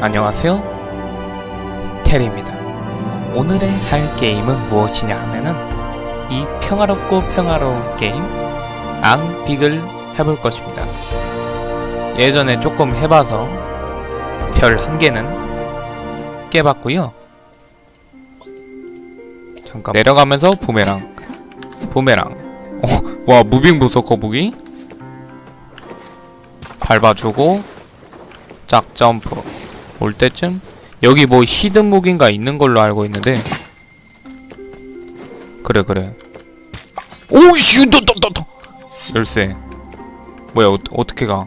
안녕하세요. 테리입니다. 오늘의 할 게임은 무엇이냐 하면은 이 평화롭고 평화로운 게임 앙빅을 해볼 것입니다. 예전에 조금 해봐서 별 한 개는 깨봤고요. 잠깐 내려가면서 부메랑 부메랑 어, 와 무빙 보소 거북이 밟아주고 짝 점프 올 때쯤? 여기 뭐 히든 무기인가 있는 걸로 알고 있는데. 그래 그래. 오이씨 너너너너 열쇠. 뭐야 어, 어떻게 가?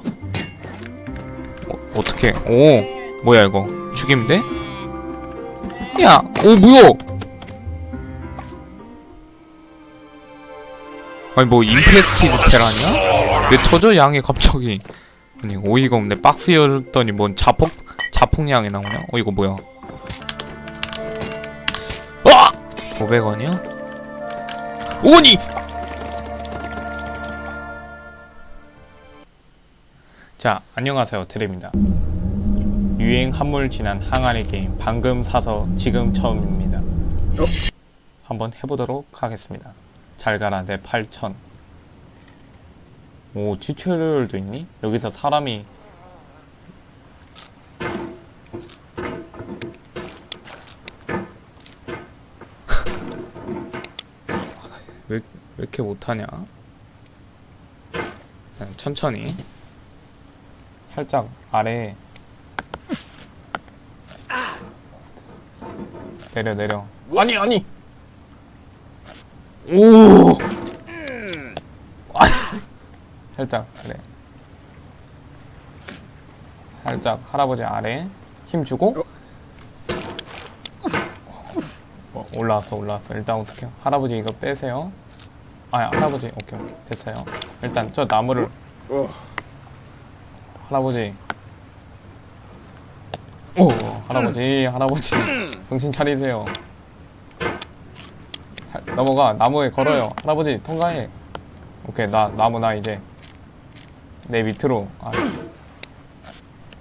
어, 어떻게? 오 뭐야 이거? 죽이면 돼? 야오 뭐야? 아니 뭐 인페스티드 테라냐? 왜 터져 양이 갑자기 아니 어이가 없네 박스 열었더니 뭔 자폭 자폭량이 나오냐? 어 이거 뭐야? 아! 500원이요? 오니! 자 안녕하세요 드립니다 유행 한물 지난 항아리 게임 방금 사서 지금 처음입니다 한번 해보도록 하겠습니다 잘 가라 내 8000. 오 튜토리얼도 있니? 여기서 사람이. 왜, 왜 이렇게 못하냐? 천천히. 살짝 아래 내려 내려. 아니 아니! 오 살짝 아래. 살짝 할아버지 아래 힘 주고. 어, 올라왔어 올라왔어. 일단 어떻게 할아버지 이거 빼세요. 아 할아버지 오케이 오케이. 됐어요. 일단 저 나무를. 할아버지. 오 할아버지 할아버지. 정신 차리세요. 살- 넘어가. 나무에 걸어요. 할아버지 통과해. 오케이 나 나무 나 이제 내 밑으로 아,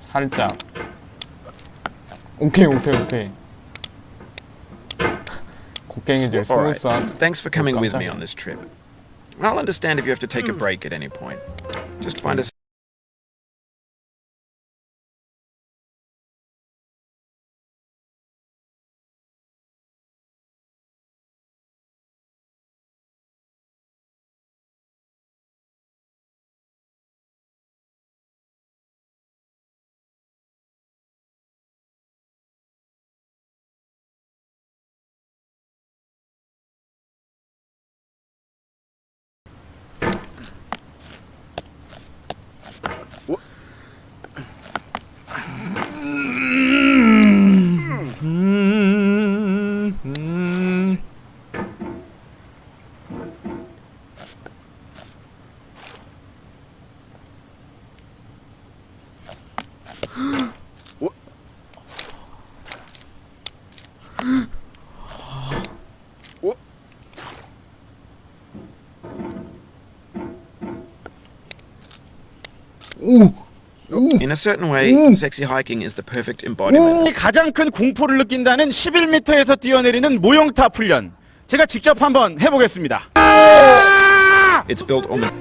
살짝 오케이 오케이 오케이 곡괭이질 All right. 스무스한 Thanks for coming with me 깜짝이야. on this trip. I'll understand if you have to take a break at any point. Just find a In a certain way, sexy hiking is the perfect embodiment. 가장 큰 공포를 느낀다는 11m에서 뛰어내리는 모형탑 훈련. 제가 직접 한번 해보겠습니다. It's built almost